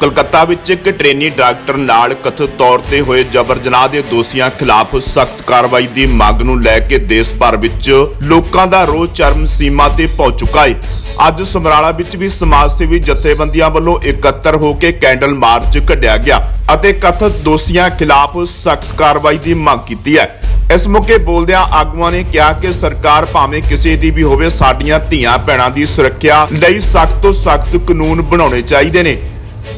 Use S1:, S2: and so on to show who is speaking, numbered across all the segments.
S1: ਕਲਕੱਤਾ ਵਿੱਚ ਇੱਕ trainee doctor ਨਾਲ ਕਥਿਤ ਤੌਰ ਤੇ ਹੋਏ ਜਬਰ ਜਨਾਹ ਦੇ ਦੋਸ਼ੀਆਂ ਖਿਲਾਫ ਸਖਤ ਕਾਰਵਾਈ ਦੀ ਮੰਗ ਨੂੰ ਲੈ ਕੇ ਦੇਸ਼ ਭਰ ਵਿੱਚ ਲੋਕਾਂ ਦਾ ਰੋਹ ਚਰਮ ਸੀਮਾ ਤੇ ਪਹੁੰਚ ਚੁੱਕਾ ਹੈ ਅੱਜ ਸਮਰਾਲਾ ਵਿੱਚ ਵੀ ਸਮਾਜ ਸੇਵੀ ਜਥੇਬੰਦੀਆਂ ਵੱਲੋਂ ਇਕੱਤਰ ਹੋ ਕੇ ਕੈਂਡਲ ਮਾਰਚ ਕੱਢਿਆ ਗਿਆ ਅਤੇ ਕਥਿਤ ਦੋਸ਼ੀਆਂ ਖਿਲਾਫ ਸਖਤ ਕਾਰਵਾਈ ਦੀ ਮੰਗ ਕੀਤੀ ਹੈ। ਇਸ ਮੌਕੇ ਬੋਲਦਿਆਂ ਆਗੂਆਂ ਨੇ ਕਿਹਾ ਕਿ ਸਰਕਾਰ ਭਾਵੇਂ ਕਿਸੇ ਦੀ ਵੀ ਹੋਵੇ, ਸਾਡੀਆਂ ਧੀਆਂ ਭੈਣਾਂ ਦੀ ਸੁਰੱਖਿਆ ਲਈ ਸਖਤ ਤੋਂ ਸਖਤ ਕਾਨੂੰਨ ਬਣਾਉਣੇ ਚਾਹੀਦੇ ਨੇ।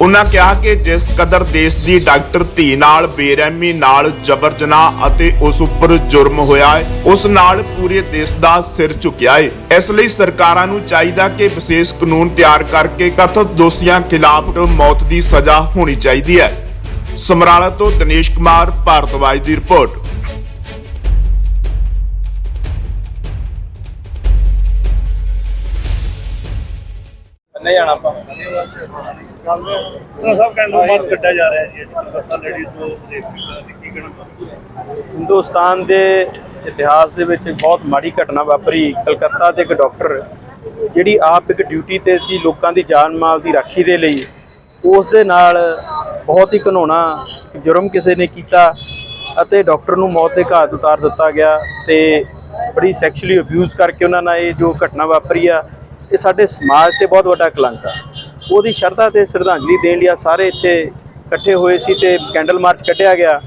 S1: ਉਹਨਾਂ ਕਿਹਾ ਕਿ ਜਿਸ ਕਦਰ ਦੇਸ਼ ਦੀ ਡਾਕਟਰ ਧੀ ਨਾਲ, ਬੇਰਹਿਮੀ ਨਾਲ, ਜਬਰ ਜਨਾਹ ਅਤੇ ਉਸ ਉੱਪਰ ਜੁਰਮ ਹੋਇਆ ਹੈ, ਉਸ ਨਾਲ ਪੂਰੇ ਦੇਸ਼ ਦਾ ਸਿਰ ਝੁਕਿਆ ਹੈ। ਇਸ ਲਈ ਸਰਕਾਰਾਂ ਨੂੰ ਚਾਹੀਦਾ ਕਿ ਵਿਸ਼ੇਸ਼ ਕਾਨੂੰਨ ਤਿਆਰ ਕਰਕੇ ਕਥਿਤ ਦੋਸ਼ੀਆਂ ਖਿਲਾਫ ਮੌਤ ਦੀ ਸਜ਼ਾ ਹੋਣੀ ਚਾਹੀਦੀ ਹੈ। ਸਮਰਾਲਾ ਤੋਂ ਦਿਨੇਸ਼ ਕੁਮਾਰ ਭਾਰਤਵਾਜ ਦੀ ਰਿਪੋਰਟ।
S2: ਨਹੀਂ ਜਾਣਾ ਆਪਾਂ।
S3: ਉਹ ਸਭ ਕੈਂਡਲ ਮਾਰਚ ਕੱਢਿਆ ਜਾ ਰਿਹਾ ਜੀ ਅੱਜ ਲੇਡੀਜ਼ ਤੋਂ ਕੀ ਕਹਿਣਾ
S2: ਹਿੰਦੁਸਤਾਨ ਦੇ ਇਤਿਹਾਸ ਦੇ ਵਿੱਚ ਬਹੁਤ ਮਾੜੀ ਘਟਨਾ ਵਾਪਰੀ। ਕਲਕੱਤਾ ਦੇ ਇੱਕ ਡਾਕਟਰ ਜਿਹੜੀ ਆਪ ਇੱਕ ਡਿਊਟੀ ਤੇ ਸੀ ਲੋਕਾਂ ਦੀ ਜਾਨ ਮਾਲ ਦੀ ਰਾਖੀ ਦੇ ਲਈ, ਉਸ ਦੇ ਨਾਲ ਬਹੁਤ ਹੀ ਘਿਨਾਉਣਾ ਜੁਰਮ ਕਿਸੇ ਨੇ ਕੀਤਾ ਅਤੇ ਡਾਕਟਰ ਨੂੰ ਮੌਤ ਦੇ ਘਾਟ ਉਤਾਰ ਦਿੱਤਾ ਗਿਆ ਤੇ ਬੜੀ ਸੈਕਸ਼ੂਅਲੀ ਅਬਿਊਜ਼ ਕਰਕੇ ਉਹਨਾਂ ਨਾਲ ਇਹ ਜੋ ਘਟਨਾ ਵਾਪਰੀ ਆ, ਇਹ ਸਾਡੇ ਸਮਾਜ ਤੇ ਬਹੁਤ ਵੱਡਾ ਕਲੰਕ ਆ। ਉਹਦੀ ਸ਼ਰਧਾ ਤੇ ਸ਼ਰਧਾਂਜਲੀ ਦੇਣ ਲਈ ਆ ਸਾਰੇ ਇੱਥੇ ਇਕੱਠੇ ਹੋਏ ਸੀ ਤੇ ਕੈਂਡਲ ਮਾਰਚ ਕੱਢਿਆ ਗਿਆ।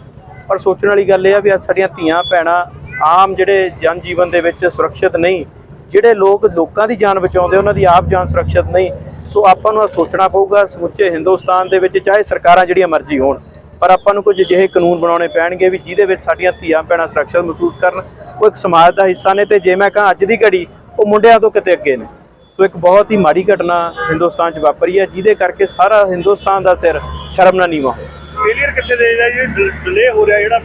S2: ਪਰ ਸੋਚਣ ਵਾਲੀ ਗੱਲ ਇਹ ਆ ਵੀ ਅੱਜ ਸਾਡੀਆਂ ਧੀਆਂ, ਭੈਣਾਂ ਆਮ ਜਿਹੜੇ ਜਨ ਜੀਵਨ ਦੇ ਵਿੱਚ ਸੁਰੱਖਿਅਤ ਨਹੀਂ, ਜਿਹੜੇ ਲੋਕ ਲੋਕਾਂ ਦੀ ਜਾਨ ਬਚਾਉਂਦੇ, ਉਹਨਾਂ ਦੀ ਆਪ ਜਾਨ ਸੁਰੱਖਿਅਤ ਨਹੀਂ। ਸੋ ਆਪਾਂ ਨੂੰ ਇਹ ਸੋਚਣਾ ਪਊਗਾ, ਸਮੁੱਚੇ ਹਿੰਦੁਸਤਾਨ ਦੇ ਵਿੱਚ ਚਾਹੇ ਸਰਕਾਰਾਂ ਜਿਹੜੀਆਂ ਮਰਜ਼ੀ ਹੋਣ, ਪਰ ਆਪਾਂ ਨੂੰ ਕੁਝ ਅਜਿਹੇ ਕਾਨੂੰਨ ਬਣਾਉਣੇ ਪੈਣਗੇ ਵੀ ਜਿਹਦੇ ਵਿੱਚ ਸਾਡੀਆਂ ਧੀਆਂ, ਭੈਣਾਂ ਸੁਰੱਖਿਅਤ ਮਹਿਸੂਸ ਕਰਨ। ਉਹ ਇੱਕ ਸਮਾਜ ਦਾ ਹਿੱਸਾ ਨੇ ਤੇ ਜੇ ਮੈਂ ਕਹਾਂ ਅੱਜ ਦੀ ਘੜੀ, ਉਹ ਮੁੰਡਿਆਂ ਤੋਂ ਕਿਤੇ ਅੱਗੇ ਨੇ। ਸੋ ਇੱਕ ਬਹੁਤ ਹੀ ਮਾੜੀ ਘਟਨਾ ਹਿੰਦੁਸਤਾਨ 'ਚ ਵਾਪਰੀ ਹੈ ਜਿਹਦੇ ਕਰਕੇ ਸਾਰਾ ਹਿੰਦੁਸਤਾਨ ਦਾ ਸਿਰ ਸ਼ਰਮ ਨਾਲ ਨੀਵਾਂ ਹੋਇਆ
S3: ਫੇਲੀਅਰ ਕਿੱਥੇ ਦੇ ਰਿਹਾ ਜੀ? ਡਿਲੇ ਹੋ ਰਿਹਾ ਜਿਹੜਾ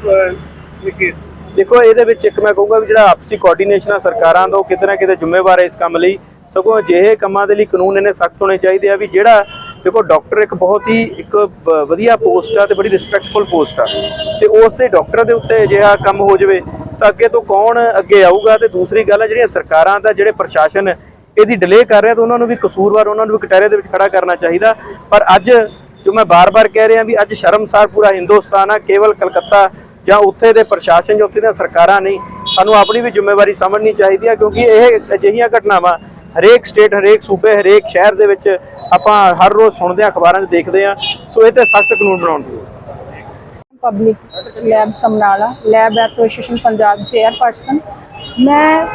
S2: ਦੇਖੋ ਇਹਦੇ ਵਿੱਚ ਇੱਕ ਮੈਂ ਕਹੂੰਗਾ ਵੀ ਜਿਹੜਾ ਆਪਸੀ ਕੋਆਰਡੀਨੇਸ਼ਨ ਆ ਸਰਕਾਰਾਂ ਦਾ ਉਹ ਕਿਤੇ ਨਾ ਕਿਤੇ ਜ਼ਿੰਮੇਵਾਰ ਹੈ ਇਸ ਕੰਮ ਲਈ। ਸਗੋਂ ਅਜਿਹੇ ਕੰਮਾਂ ਦੇ ਲਈ ਕਾਨੂੰਨ ਇਹਨੇ ਸਖਤ ਹੋਣੇ ਚਾਹੀਦੇ ਆ ਵੀ ਜਿਹੜਾ ਦੇਖੋ ਡਾਕਟਰ ਇੱਕ ਬਹੁਤ ਹੀ ਇੱਕ ਵਧੀਆ ਪੋਸਟ ਆ ਤੇ ਬੜੀ ਰਿਸਪੈਕਟਫੁਲ ਪੋਸਟ ਆ। ਤੇ ਉਸ ਦੇ ਡਾਕਟਰ ਦੇ ਉੱਤੇ ਅਜਿਹਾ ਕੰਮ ਹੋ ਜਾਵੇ ਤਾਂ ਅੱਗੇ ਤੋਂ ਕੌਣ ਅੱਗੇ ਆਊਗਾ? ਤੇ ਦੂਸਰੀ ਗੱਲ ਹੈ ਜਿਹੜੀਆਂ ਸਰਕਾਰਾਂ ਦਾ ਜਿਹੜੇ ਪ੍ਰਸ਼ਾਸਨ ਇਹਦੀ ਡਿਲੇ ਕਰ ਰਿਹਾ ਤਾਂ ਉਹਨਾਂ ਨੂੰ ਵੀ ਕਸੂਰਵਾਰ ਉਹਨਾਂ ਨੂੰ ਵੀ ਕਟਹਿਰੇ ਦੇ ਵਿੱਚ ਖੜਾ ਕਰਨਾ ਚਾਹੀਦਾ। ਪਰ ਅੱਜ ਜੋ ਮੈਂ ਬਾਰ-ਬਾਰ ਕਹਿ ਰਿਹਾ ਵੀ ਅੱਜ ਸ਼ਰਮਸਾਰ ਪੂਰਾ ਹਿੰਦੁਸਤਾਨ ਆ, ਕੇਵਲ ਕਲਕੱਤਾ ਜਾਂ ਉੱਥੇ ਦੇ ਪ੍ਰਸ਼ਾਸਨ ਜਾਂ ਉੱਥੇ ਦੀਆਂ ਸਰਕਾਰਾਂ ਨਹੀਂ, ਸਾਨੂੰ ਆਪਣੀ ਵੀ ਜ਼ਿੰਮੇਵਾਰੀ ਸਮਝਣੀ ਚਾਹੀਦੀ ਹੈ ਕਿਉਂਕਿ ਇਹ ਅਜਿਹੀਆਂ ਘਟਨਾਵਾਂ, ਹਰੇਕ ਸਟੇਟ ਹਰੇਕ ਸੂਬੇ, ਹਰੇਕ ਸ਼ਹਿਰ ਦੇ ਵਿੱਚ ਆਪਾਂ ਹਰ ਰੋਜ਼ ਸੁਣਦੇ ਹਾਂ ਅਖਬਾਰਾਂ 'ਚ ਦੇਖਦੇ ਹਾਂ ਸੋ ਇਹ ਤੇ ਸਖਤ ਕਾਨੂੰਨ ਬਣਾਉਣ ਦੀ
S4: public lab Samrala lab association Punjab chairperson ਮੈਂ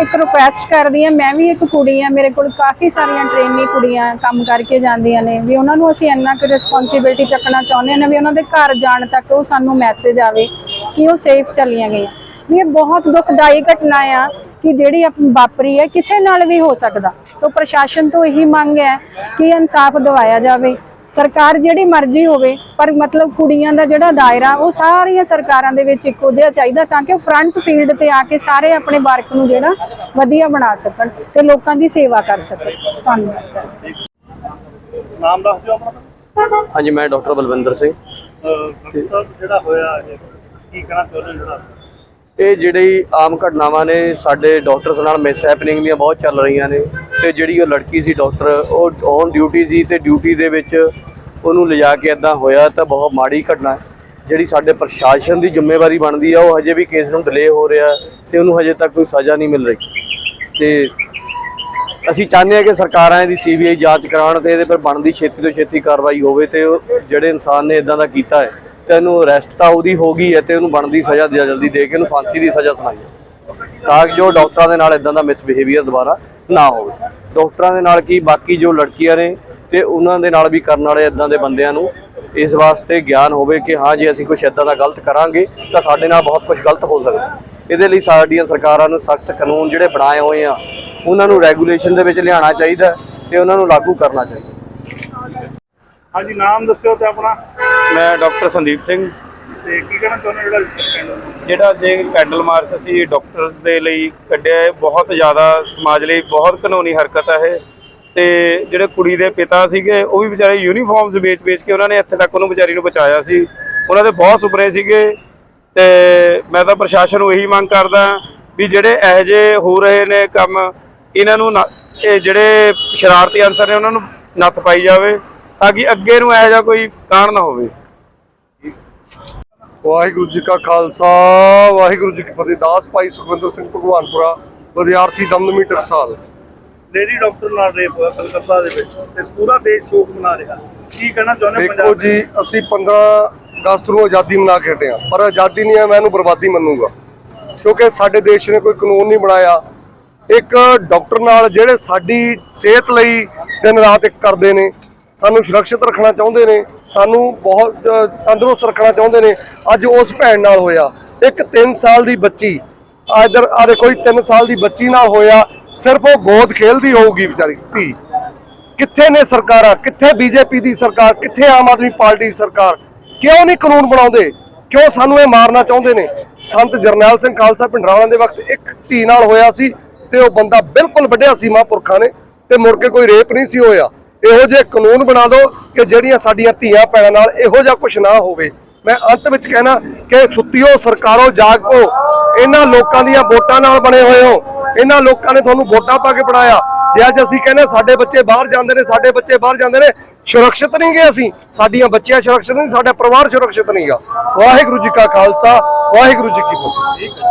S4: ਇੱਕ ਰਿਕੁਐਸਟ ਕਰਦੀ ਹਾਂ, ਮੈਂ ਵੀ ਇੱਕ ਕੁੜੀ ਆ ਮੇਰੇ ਕੋਲ ਕਾਫੀ ਸਾਰੀਆਂ ਟ੍ਰੇਨੀ ਕੁੜੀਆਂ ਕੰਮ ਕਰਕੇ ਜਾਂਦੀਆਂ ਨੇ, ਵੀ ਉਹਨਾਂ ਨੂੰ ਅਸੀਂ ਇੰਨਾ ਕੁ ਰਿਸਪੌਂਸਿਬਿਲਟੀ ਚੱਕਣਾ ਚਾਹੁੰਦੇ ਨੇ, ਵੀ ਉਹਨਾਂ ਦੇ ਘਰ ਜਾਣ ਤੱਕ ਉਹ ਸਾਨੂੰ ਮੈਸੇਜ ਆਵੇ ਕਿ ਉਹ ਸੇਫ ਚੱਲੀਆਂ ਗਈਆਂ। ਵੀ ਇਹ ਬਹੁਤ ਦੁਖਦਾਈ ਘਟਨਾ ਆ ਕਿ ਜਿਹੜੀ ਆਪ- ਵਾਪਰੀ ਹੈ, ਕਿਸੇ ਨਾਲ ਵੀ ਹੋ ਸਕਦਾ। ਸੋ ਪ੍ਰਸ਼ਾਸਨ ਤੋਂ ਇਹੀ ਮੰਗ ਹੈ ਕਿ ਇਨਸਾਫ ਦਿਵਾਇਆ ਜਾਵੇ। ਸਰਕਾਰ ਜਿਹੜੀ ਮਰਜ਼ੀ ਹੋਵੇ ਪਰ ਮਤਲਬ ਕੁੜੀਆਂ ਦਾ ਜਿਹੜਾ ਦਾਇਰਾ ਉਹ ਸਾਰੀਆਂ ਸਰਕਾਰਾਂ ਦੇ ਵਿੱਚ ਇੱਕੋ ਜਿਹਾ ਚਾਹੀਦਾ ਤਾਂ ਕਿ ਉਹ ਫਰੰਟ ਫੀਲਡ ਤੇ ਆ ਕੇ ਸਾਰੇ ਆਪਣੇ ਵਰਕ ਨੂੰ ਜਿਹੜਾ ਵਧੀਆ ਬਣਾ ਸਕਣ ਤੇ ਲੋਕਾਂ ਦੀ ਸੇਵਾ ਕਰ ਸਕਣ। ਧੰਨਵਾਦ।
S3: ਨਾਮ ਦੱਸ ਦਿਓ ਆਪਣਾ
S2: ਹਾਂਜੀ ਮੈਂ ਡਾਕਟਰ ਬਲਵਿੰਦਰ ਸਿੰਘ।
S3: ਡਾਕਟਰ ਸਾਹਿਬ ਜਿਹੜਾ ਹੋਇਆ ਇਹ ਕੀ ਕਹਿਣਾ ਚਾਹੁੰਦੇ ਹੋ ਜਿਹੜਾ?
S2: ਇਹ ਜਿਹੜੀ ਆਮ ਘਟਨਾਵਾਂ ਨੇ, ਸਾਡੇ ਡਾਕਟਰਸ ਨਾਲ ਮਿਸ ਹੈਪਨਿੰਗ ਦੀਆਂ ਬਹੁਤ ਚੱਲ ਰਹੀਆਂ ਨੇ ਤੇ ਜਿਹੜੀ ਉਹ ਲੜਕੀ ਸੀ ਡਾਕਟਰ ਉਹ ਔਨ ਡਿਊਟੀ ਸੀ ਤੇ ਡਿਊਟੀ ਦੇ ਵਿੱਚ ਉਹਨੂੰ ਲਿਜਾ ਕੇ ਇਦਾਂ ਹੋਇਆ ਤਾਂ ਬਹੁਤ ਮਾੜੀ ਘਟਨਾ ਹੈ। ਜਿਹੜੀ ਸਾਡੇ ਪ੍ਰਸ਼ਾਸਨ ਦੀ ਜ਼ਿੰਮੇਵਾਰੀ ਬਣਦੀ ਆ, ਉਹ ਹਜੇ ਵੀ ਕੇਸ ਨੂੰ ਡਿਲੇ ਹੋ ਰਿਹਾ ਤੇ ਉਹਨੂੰ ਹਜੇ ਤੱਕ ਕੋਈ ਸਜ਼ਾ ਨਹੀਂ ਮਿਲ ਰਹੀ। ਤੇ ਅਸੀਂ ਚਾਹੁੰਦੇ ਹਾਂ ਕਿ ਸਰਕਾਰਾਂ ਇਹਦੀ ਸੀਬੀਆਈ ਜਾਂਚ ਕਰਾਉਣ ਤੇ ਇਹਦੇ ਪਰ ਬਣਦੀ ਛੇਤੀ ਤੋਂ ਛੇਤੀ ਕਾਰਵਾਈ ਹੋਵੇ ਤੇ ਉਹ ਜਿਹੜੇ ਇਨਸਾਨ ਨੇ ਇਦਾਂ ਦਾ ਕੀਤਾ ਹੈ ਤੇ ਇਹਨੂੰ ਅਰੈਸਟ ਤਾਂ ਉਹਦੀ ਹੋ ਗਈ ਹੈ ਤੇ ਉਹਨੂੰ ਬਣਦੀ ਸਜ਼ਾ ਜਲਦੀ ਦੇ ਕੇ ਉਹਨੂੰ ਫਾਂਸੀ ਦੀ ਸਜ਼ਾ ਸੁਣਾਈ ਤਾਂ ਕਿ ਜੋ ਡਾਕਟਰਾਂ ਦੇ ਨਾਲ ਇਦਾਂ ਦਾ ਮਿਸਬਿਹੇਵੀਅਰ ਦੁਬਾਰਾ ਨਾ ਹੋਵੇ। ਡਾਕਟਰਾਂ ਦੇ ਨਾਲ ਕੀ, ਬਾਕੀ ਜੋ ਲੜਕੀਆਂ ਨੇ ਤੇ ਉਹਨਾਂ ਦੇ ਨਾਲ ਵੀ ਕਰਨ ਵਾਲੇ ਇਦਾਂ ਦੇ ਬੰਦਿਆਂ ਨੂੰ ਇਸ ਵਾਸਤੇ ਗਿਆਨ ਹੋਵੇ ਕਿ ਹਾਂ, ਜੇ ਅਸੀਂ ਕੁਝ ਇਦਾਂ ਦਾ ਗਲਤ ਕਰਾਂਗੇ ਤਾਂ ਸਾਡੇ ਨਾਲ ਬਹੁਤ ਕੁਝ ਗਲਤ ਹੋ ਸਕਦਾ ਇਹਦੇ ਲਈ ਸਾਡੀਆਂ ਸਰਕਾਰਾਂ ਨੂੰ ਸਖਤ ਕਾਨੂੰਨ ਜਿਹੜੇ ਬਣਾਏ ਹੋਏ ਆ, ਉਹਨਾਂ ਨੂੰ ਰੈਗੂਲੇਸ਼ਨ ਦੇ ਵਿੱਚ ਲਿਆਉਣਾ ਚਾਹੀਦਾ ਤੇ ਉਹਨਾਂ ਨੂੰ ਲਾਗੂ ਕਰਨਾ ਚਾਹੀਦਾ
S3: ਹਾਂਜੀ, ਨਾਮ ਦੱਸਿਓ ਤੇ ਆਪਣਾ।
S5: ਮੈਂ ਡਾਕਟਰ ਸੰਦੀਪ ਸਿੰਘ।
S3: ਤੇ ਕੀ ਕਹਿਣਾ ਚਾਹੁੰਦੇ ਜਿਹੜਾ
S5: ਜਿਹੜਾ ਜੇ ਕੈਂਡਲ ਮਾਰਚ ਅਸੀਂ ਡਾਕਟਰਸ ਦੇ ਲਈ ਕੱਢਿਆ ਹੈ ਬਹੁਤ ਜ਼ਿਆਦਾ ਸਮਾਜ ਲਈ ਬਹੁਤ ਕਾਨੂੰਨੀ ਹਰਕਤ ਹੈ ਇਹ। ਤੇ ਜਿਹੜੇ ਕੁੜੀ ਦੇ ਪਿਤਾ ਸੀਗੇ ਉਹ ਵੀ ਵਿਚਾਰੇ ਯੂਨੀਫਾਰਮਸ ਵੇਚ-ਵੇਚ ਕੇ ਉਹਨਾਂ ਨੇ ਇੱਥੇ ਤੱਕ ਉਹਨੂੰ ਵਿਚਾਰੀ ਨੂੰ ਬਚਾਇਆ ਸੀ। ਉਹਨਾਂ ਦੇ ਬਹੁਤ ਸੁਪਨੇ ਸੀਗੇ। ਤੇ ਮੈਂ ਤਾਂ ਪ੍ਰਸ਼ਾਸਨ ਨੂੰ ਇਹੀ ਮੰਗ ਕਰਦਾ ਵੀ ਜਿਹੜੇ ਇਹੋ ਜਿਹੇ ਹੋ ਰਹੇ ਨੇ ਕੰਮ ਇਹਨਾਂ ਨੂੰ ਨਾ- ਇਹ ਜਿਹੜੇ ਸ਼ਰਾਰਤੀ ਅਨਸਰ ਨੇ ਉਹਨਾਂ ਨੂੰ ਨੱਥ ਪਾਈ ਜਾਵੇ। ਤਾਂ ਕਿ ਅੱਗੇ ਨੂੰ ਇਹੋ ਜਿਹਾ ਕੋਈ ਕਾਰਨ ਨਾ ਹੋਵੇ।
S6: ਵਾਹਿਗੁਰੂ ਜੀ ਕਾ ਖਾਲਸਾ ਵਾਹਿਗੁਰੂ ਜੀ ਕੀ ਫਤਿਹ। ਦਾਸ ਭਾਈ ਸੁਖਵਿੰਦਰ ਸਿੰਘ ਭਗਵਾਨਪੁਰਾ ਵਿਦਿਆਰਥੀ ਦਮਦਮੀ ਟਕਸਾਲ
S3: ਲੇਡੀ ਡਾਕਟਰ ਨਾਲ ਰੇਪ ਹੋਇਆ ਕਲਕੱਤਾ ਦੇ ਵਿੱਚ ਤੇ ਪੂਰਾ ਦੇਸ਼ ਸ਼ੋਕ ਮਨਾ ਰਿਹਾ। ਕੀ ਕਹਿਣਾ ਚਾਹੁੰਦੇ
S6: ਦੇਖੋ
S3: ਪੰਜਾਬ ਦੇ
S6: ਜੀ ਅਸੀਂ 15 ਅਗਸਤ ਨੂੰ ਆਜ਼ਾਦੀ ਮਨਾ ਕੇ ਹਟੇ ਪਰ ਆਜ਼ਾਦੀ ਨਹੀਂ ਹੈ ਮੈਂ ਇਹਨੂੰ ਬਰਬਾਦੀ ਮੰਨੂਗਾ। ਕਿਉਂਕਿ ਸਾਡੇ ਦੇਸ਼ ਨੇ ਕੋਈ ਕਾਨੂੰਨ ਨਹੀਂ ਬਣਾਇਆ। ਇੱਕ ਡਾਕਟਰ ਨਾਲ ਜਿਹੜੇ ਸਾਡੀ ਸਿਹਤ ਲਈ ਦਿਨ ਰਾਤ ਇੱਕ ਕਰਦੇ ਨੇ ਸਾਨੂੰ ਸੁਰੱਖਿਅਤ ਰੱਖਣਾ ਚਾਹੁੰਦੇ ਨੇ, ਸਾਨੂੰ ਬਹੁਤ ਤੰਦਰੁਸਤ ਰੱਖਣਾ ਚਾਹੁੰਦੇ ਨੇ। ਅੱਜ ਉਸ ਭੈਣ ਨਾਲ ਹੋਇਆ। ਇੱਕ 3 ਸਾਲ ਦੀ ਬੱਚੀ। ਆ ਇਧਰ, ਆ ਦੇਖੋ 3 ਸਾਲ ਦੀ ਬੱਚੀ ਨਾਲ ਹੋਇਆ। ਸਿਰਫ ਉਹ ਗੋਦ ਖੇਲਦੀ ਹੋਊਗੀ ਵਿਚਾਰੀ, ਧੀ। ਕਿੱਥੇ ਨੇ ਸਰਕਾਰਾਂ? ਕਿੱਥੇ ਬੀਜੇਪੀ ਦੀ ਸਰਕਾਰ? ਕਿੱਥੇ ਆਮ ਆਦਮੀ ਪਾਰਟੀ ਦੀ ਸਰਕਾਰ? ਕਿਉਂ ਨਹੀਂ ਕਾਨੂੰਨ ਬਣਾਉਂਦੇ? ਕਿਉਂ ਸਾਨੂੰ ਇਹ ਮਾਰਨਾ ਚਾਹੁੰਦੇ ਨੇ? ਸੰਤ ਜਰਨੈਲ ਸਿੰਘ ਖਾਲਸਾ ਪਿੰਡਰਾਵਾਂ ਦੇ ਵਕਤ ਇੱਕ ਧੀ ਨਾਲ ਹੋਇਆ ਸੀ ਤੇ ਉਹ ਬੰਦਾ ਬਿਲਕੁਲ ਵੱਢਿਆ ਸੀ ਮਹਾਂਪੁਰਖਾਂ ਨੇ ਤੇ ਮੁੜ ਕੇ ਕੋਈ ਰੇਪ ਨਹੀਂ ਸੀ ਹੋਇਆ। ਇਹੋ ਜਿਹੇ ਕਾਨੂੰਨ ਬਣਾ ਦਿਓ ਕਿ ਜਿਹੜੀਆਂ ਸਾਡੀਆਂ ਧੀਆਂ ਭੈਣਾਂ ਨਾਲ ਇਹੋ ਜਿਹਾ ਕੁਝ ਨਾ ਹੋਵੇ। ਮੈਂ ਅੰਤ ਵਿੱਚ ਕਹਿਣਾ ਕਿ ਸੁੱਤਿਓ, ਸਰਕਾਰੋ, ਜਾਗ। ਪੋ ਇਹਨਾਂ ਲੋਕਾਂ ਦੀਆਂ ਵੋਟਾਂ ਨਾਲ ਬਣੇ ਹੋਏ ਹੋ। ਇਹਨਾਂ ਲੋਕਾਂ ਨੇ ਤੁਹਾਨੂੰ ਵੋਟਾਂ ਪਾ ਕੇ ਬਣਾਇਆ। ਜੇ ਅੱਜ ਅਸੀਂ ਕਹਿੰਦੇ ਸਾਡੇ ਬੱਚੇ ਬਾਹਰ ਜਾਂਦੇ ਨੇ, ਸਾਡੇ ਬੱਚੇ ਬਾਹਰ ਜਾਂਦੇ ਨੇ, ਸੁਰੱਖਿਅਤ ਨਹੀਂ ਗਏ ਅਸੀਂ। ਸਾਡੀਆਂ ਬੱਚੀਆਂ ਸੁਰੱਖਿਅਤ ਨਹੀਂ, ਸਾਡਾ ਪਰਿਵਾਰ ਸੁਰੱਖਿਅਤ ਨਹੀਂਗਾ ਵਾਹਿਗੁਰੂ ਜੀ ਕਾ ਖਾਲਸਾ, ਵਾਹਿਗੁਰੂ ਜੀ ਕੀ ਫਤਿਹ।